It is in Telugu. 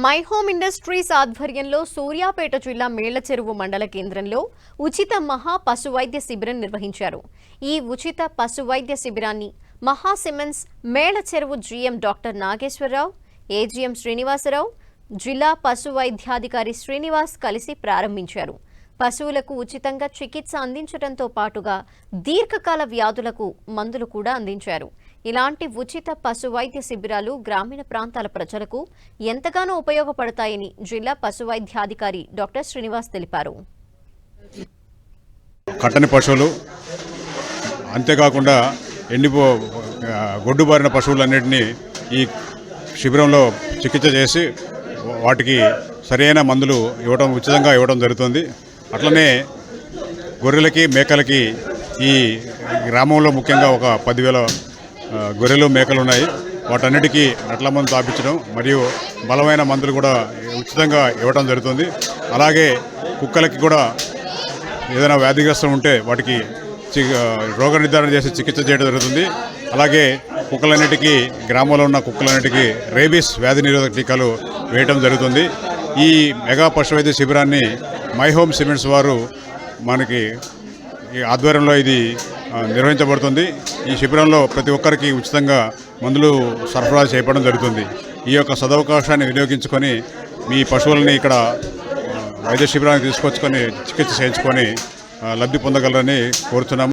మై హోమ్ ఇండస్ట్రీస్ ఆధ్వర్యంలో సూర్యాపేట జిల్లా మేళ్ళచెరువు మండల కేంద్రంలో ఉచిత మహా పశువైద్య శిబిరం నిర్వహించారు. ఈ ఉచిత పశువైద్య శిబిరాన్ని Maha cements Mellacheruvu GM doctor Nageswararao AGM Srinivasarao జిల్లా పశువైద్యాధికారి శ్రీనివాస్ కలిసి ప్రారంభించారు. పశువులకు ఉచితంగా చికిత్స అందించడంతో పాటుగా దీర్ఘకాల వ్యాధులకు మందులు కూడా అందించారు. ఇలాంటి ఉచిత పశు వైద్య శిబిరాలు గ్రామీణ ప్రాంతాల ప్రజలకు ఎంతగానో ఉపయోగపడతాయని జిల్లా పశు వైద్యాధికారి డాక్టర్ శ్రీనివాస్ తెలిపారు. కట్టని పశువులు అంతేకాకుండా ఎండిపో గొడ్డు గొడ్డుబారిన పశువులన్నింటినీ ఈ శిబిరంలో చికిత్స చేసి వాటికి సరైన మందులు ఇవ్వడం ఉచితంగా ఇవ్వడం జరుగుతుంది. అట్లనే గొర్రెలకి మేకలకి ఈ గ్రామంలో ముఖ్యంగా ఒక పదివేల గొర్రెలు మేకలు ఉన్నాయి. వాటన్నిటికీ నట్ల మందు తాపించడం మరియు బలమైన మందులు కూడా ఉచితంగా ఇవ్వడం జరుగుతుంది. అలాగే కుక్కలకి కూడా ఏదైనా వ్యాధిగ్రస్తం ఉంటే వాటికి చి- రోగ నిర్ధారణ చేసి చికిత్స చేయడం జరుగుతుంది. అలాగే కుక్కలన్నిటికీ గ్రామంలో ఉన్న కుక్కలన్నిటికీ రేబీస్ వ్యాధి నిరోధక టీకాలు వేయటం జరుగుతుంది. ఈ మెగా పశువైద్య శిబిరాన్ని మై హోమ్ సిమెంట్స్ వారు మనకి ఈ ఆధ్వర్యంలో ఇది నిర్వహించబడుతుంది. ఈ శిబిరంలో ప్రతి ఒక్కరికి ఉచితంగా మందులు సరఫరా చేయడం జరుగుతుంది. ఈ యొక్క సదవకాశాన్ని వినియోగించుకొని మీ పశువులని ఇక్కడ వైద్య శిబిరానికి తీసుకొచ్చుకొని చికిత్స చేయించుకొని లబ్ధి పొందగలరని కోరుతున్నాము.